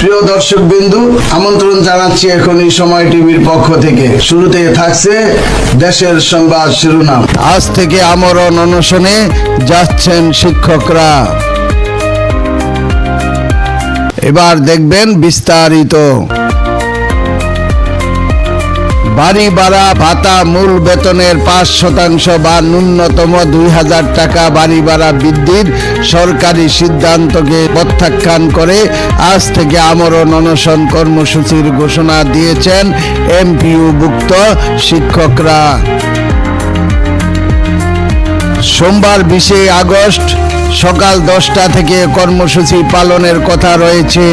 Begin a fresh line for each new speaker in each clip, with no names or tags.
প্রিয় দর্শক বিন্দু, আমন্ত্রণ জানাচ্ছি এখন এই সময় টিভির পক্ষ থেকে। শুরুতে থাকছে দেশের সংবাদ শিরোনাম। আজ থেকে আমরণ অনশনে যাচ্ছেন শিক্ষকরা। এবার দেখবেন বিস্তারিত। বাড়ি ভাড়া, ভাতা, মূল বেতনের পাঁচ শতাংশ বা ন্যূনতম দুই হাজার টাকা বাড়ি ভাড়া বৃদ্ধির সরকারি সিদ্ধান্তকে প্রত্যাখ্যান করে আজ থেকে আমরণ অনশন কর্মসূচির ঘোষণা দিয়েছেন এমপিউভুক্ত শিক্ষকরা। সোমবার বিশে আগস্ট সকাল দশটা থেকে কর্মসূচি পালনের কথা রয়েছে।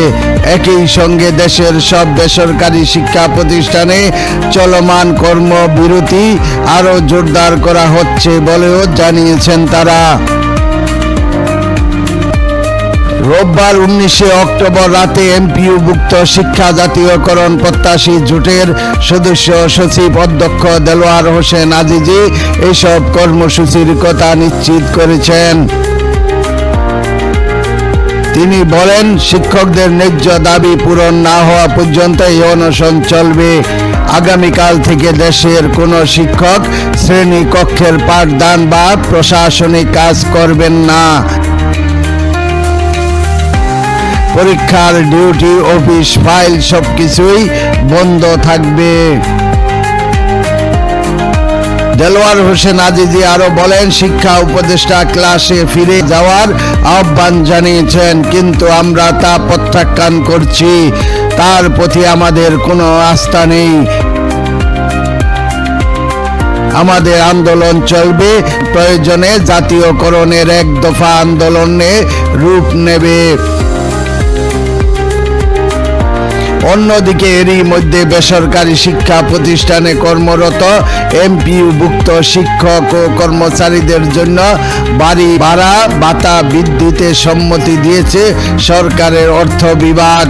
একই সঙ্গে দেশের সব বেসরকারি শিক্ষা প্রতিষ্ঠানে চলমান কর্মবিরতি আরও জোরদার করা হচ্ছে বলেও জানিয়েছেন তারা। রোববার উনিশে অক্টোবর রাতে এমপিউভুক্ত শিক্ষা জাতীয়করণ প্রত্যাশী জোটের সদস্য সচিব অধ্যক্ষ দেলোয়ার হোসেন আজিজি এইসব কর্মসূচির কথা নিশ্চিত করেছেন। তিনি বলেন, শিক্ষকদের ন্যায্য দাবি পূরণ না হওয়া পর্যন্ত এই অনশন চলবে। আগামীকাল থেকে দেশের কোনো শিক্ষক শ্রেণি কক্ষের পাঠদান বা প্রশাসনিক কাজ করবেন না। পরীক্ষার ডিউটি অফিস ফাইল সবকিছুই বন্ধ থাকবে। দেলোয়ার হোসেন আজিজি আরও বলেন, শিক্ষা উপদেষ্টা ক্লাসে ফিরে যাওয়ার আহ্বান জানিয়েছেন, কিন্তু আমরা তা প্রত্যাখ্যান করছি, তার প্রতি আমাদের কোনো আস্থা নেই। আমাদের আন্দোলন চলবে, প্রয়োজনে জাতীয়করণের এক দফা আন্দোলনে রূপ নেবে। অন্যদিকে এরই মধ্যে বেসরকারি শিক্ষা প্রতিষ্ঠানে কর্মরত এমপিউভুক্ত শিক্ষক ও কর্মচারীদের জন্য বাড়ি ভাড়া বাতা বৃদ্ধিতে সম্মতি দিয়েছে সরকারের অর্থ বিভাগ।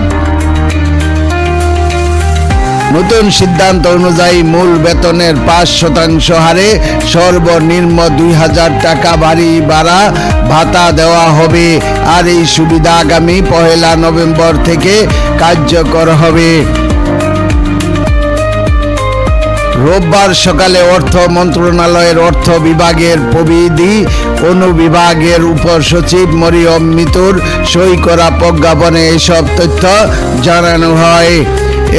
নতুন সিদ্ধান্ত অনুযায়ী মূল বেতনের পাঁচ শতাংশ হারে সর্বনিম্ন দুই হাজার টাকা বাড়ি ভাড়া ভাতা দেওয়া হবে। আর এই সুবিধা আগামী পহেলা নভেম্বর থেকে কার্যকর হবে। রোববার সকালে অর্থ মন্ত্রণালয়ের অর্থ বিভাগের প্রবিধি অনুবিভাগের উপর সচিব মরিয়ম মিতুর সই করা প্রজ্ঞাপনে এসব তথ্য জানানো হয়।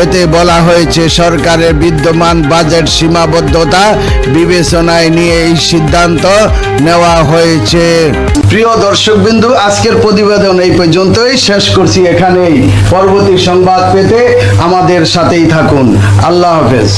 এতে বলা হয়েছে, সরকারের বিদ্যমান বাজেট সীমাবদ্ধতা বিবেচনায় নিয়ে এই সিদ্ধান্ত নেওয়া হয়েছে। প্রিয় দর্শক বিন্দু আজকের প্রতিবেদন এই পর্যন্তই। শেষ করছি এখানেই। পরবর্তী সংবাদ পেতে আমাদের সাথেই থাকুন। আল্লাহ হাফেজ।